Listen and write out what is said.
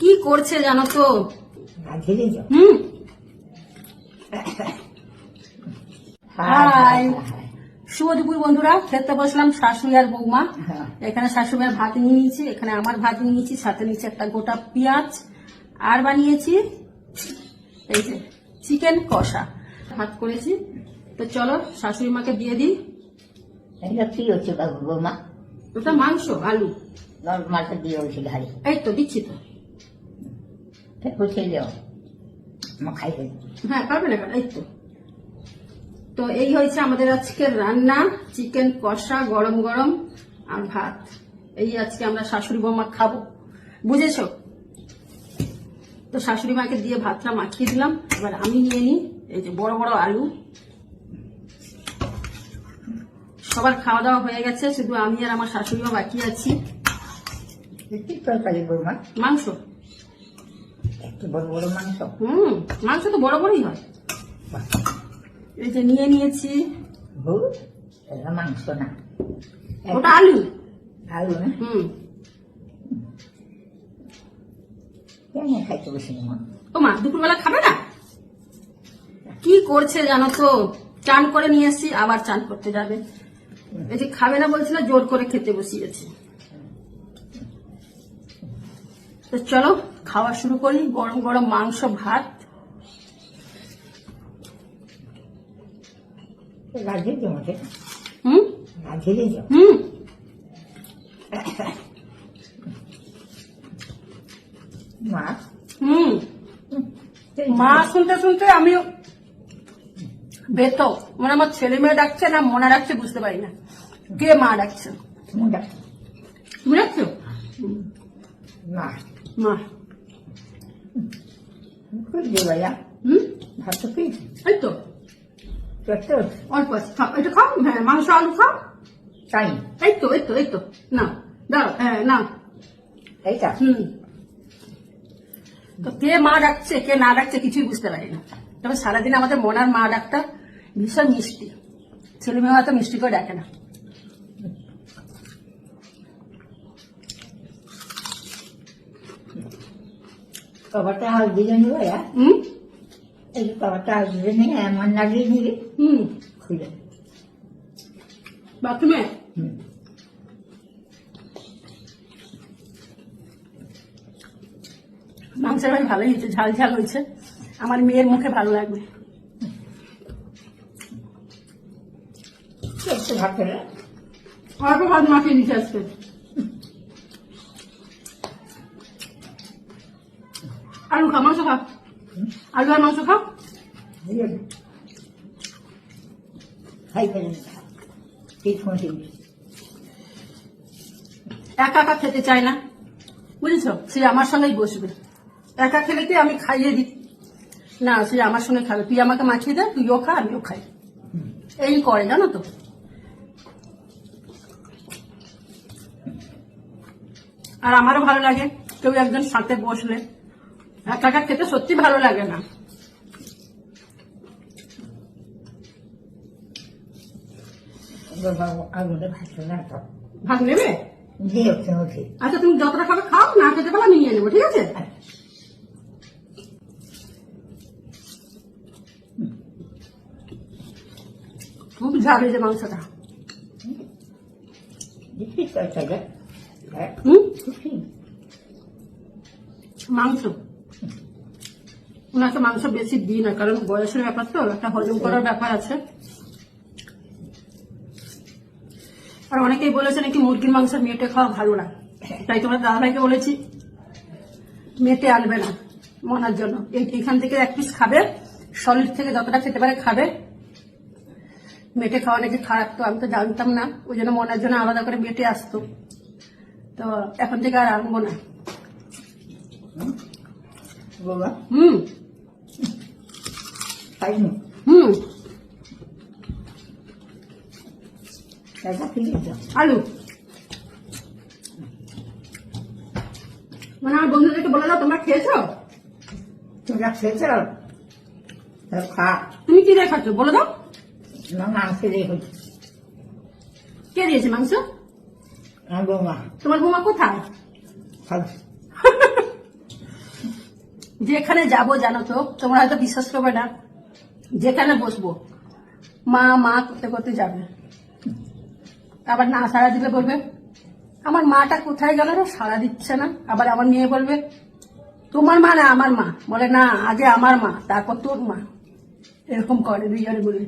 কি করছে জানো তো? হুম। হাই। শুভ দুপুর বন্ধুরা খেতে বসলাম শাশুড়ি আর বৌমা। হ্যাঁ। এখানে শাশুড়ির ভাত নিয়ে নিয়েছি এখানে আমার ভাত নিয়ে নিয়েছি সাথে নিয়েছি একটা গোটা পেঁয়াজ। আর বানিয়েছি এই যে চিকেন কষা। ভাত করেছি। তো চলো শাশুড়ি মাকে দিয়ে দিই। এটা কি হচ্ছে বৌমা? ওটা মাংস আলু। মালটা দিয়ে ঘাড়ি এই তো দিচ্ছি তো। হচ্ছে যাও মা খাই হ্যাঁ পারবে না? এই তো তো এই হয়েছে আমাদের আজকে রান্না চিকেন কষা গরম গরম আর ভাত এই আজকে আমরা শাশুড়ি বৌমা খাব বুঝেছ তো শাশুড়ি মাকে দিয়ে ভাতটা মাখিয়ে দিলাম এবার আমি নিয়ে নিই এই যে বড় বড় আলু সবার খাওয়া দাওয়া হয়ে গেছে শুধু আমি আর আমার শাশুড়ি মা বাকি আছি তরকারি বৌমা মাংস বড় বড় মাংস। হুম মাংস তো বড় বড়ই হয়। এই যে নিয়ে নিয়েছি। ভুল এটা মাংস না। ওটা আলু। আলু না? হুম। কেন খাইতে বসে ও মা দুপুরবেলা খাবে না? কি করছে জানো তো? চান করে নিয়ে এসছি আবার চান করতে যাবে। এই যে খাবে না বলছিল জোর করে খেতে বসিয়েছে। তো চলো খাওয়া শুরু করি। গরম গরম মাংস ভাত। হুম? হুম। মা? হুম। মা শুনতে শুনতে আমি বেত। মানে আমার ছেলে মেয়ে ডাকছে না মনে ডাকছে বুঝতে পারি না। কে মা ডাকছে। তুমি ডাকছো? মা। মা। ভাইয়া। হুম? ভাত তো পেয়েছি এই তো। পেটে অল্প আছে। খাও। এটা খাও? হ্যাঁ মাংস আলু খাও? চাই এই তো এই তো এই তো। না দাও হ্যাঁ না এইটা? হুম। তো কে মা ডাকছে কে না ডাকছে কিছুই বুঝতে পারি না। তবে সারাদিন আমাদের মনার মা ডাকটা ভীষণ মিষ্টি। ছেলে মেয়ে হয়তো মিষ্টি করে ডাকে না। কবারটা হাল দিয়ে নি ভাইয়া হুম এই যে কবারটা হাল দিয়ে নি এমন লাগিয়ে নিবি হুম খুলে বাথরুমে হুম মাংসের ভাই ভালোই হয়েছে ঝাল ঝাল হয়েছে আমার মেয়ের মুখে ভালো লাগবে ভাত খেলে অল্প ভাত মাখিয়ে দিচ্ছে আজকে আলু খা মাংস খা। আলু আর মাংস খা একা একা খেতে চায় না। বুঝেছ? সে আমার সঙ্গেই বসবে। একা খেলে কি আমি খাইয়ে দিই? না সে আমার সঙ্গে খাবে। তুই আমাকে মাখিয়ে দে তুইও খা আমিও খাই। এই করে জানো তো। আর আমারও ভালো লাগে কেউ একজন সাথে বসলে। একা খেতে সত্যি ভালো লাগে না। ভাত নেবে? হচ্ছে আচ্ছা তুমি যতটা খাবে খাও না খেতে পারলে নিয়ে নেব ঠিক আছে? খুব ঝাল হয়েছে মাংসটা। দিচ্ছিস তরকারি হ্যাঁ হুম? মাংস। ওনাকে মাংস বেশি দিই না কারণ বয়সের ব্যাপার তো একটা হজম করার ব্যাপার আছে। আর অনেকেই বলেছে নাকি মুরগির মাংস মেটে খাওয়া ভালো না। তাই তোমার দাদাভাইকে বলেছি মেটে আনবে না মনার জন্য। এইখান থেকে এক পিস খাবে সলিড থেকে যতটা খেতে পারে খাবে। মেটে খাওয়া নাকি খারাপ তো আমি তো জানতাম না ওই জন্য মনার জন্য আলাদা করে মেটে আসতো। তো এখন থেকে আর আনব না। বাবা হুম। খাইনি হুম। আলু। মানে আমার বন্ধুদেরকে বলে দাও তোমরা খেয়েছো? তোমরা খেয়েছ? খা। তুমি কি দেখাচ্ছ? বলে দাও। না মাংস দিয়ে হচ্ছে কে দিয়েছে মাংস? আমার বৌমা। তোমার বৌমা কোথায়? যেখানে যাব জানো তো তোমরা হয়তো বিশ্বাস করবে না। যেখানে বসবো। মা মা করতে করতে যাবে। আবার না সারা দিলে বলবে, আমার মাটা কোথায় গেল রে? সারা দিচ্ছে না। আবার আমার মেয়ে বলবে, তোমার মা না, আমার মা। বলে, না, আগে আমার মা, তারপর তোর মা। এরকম করে দুইজনে বলে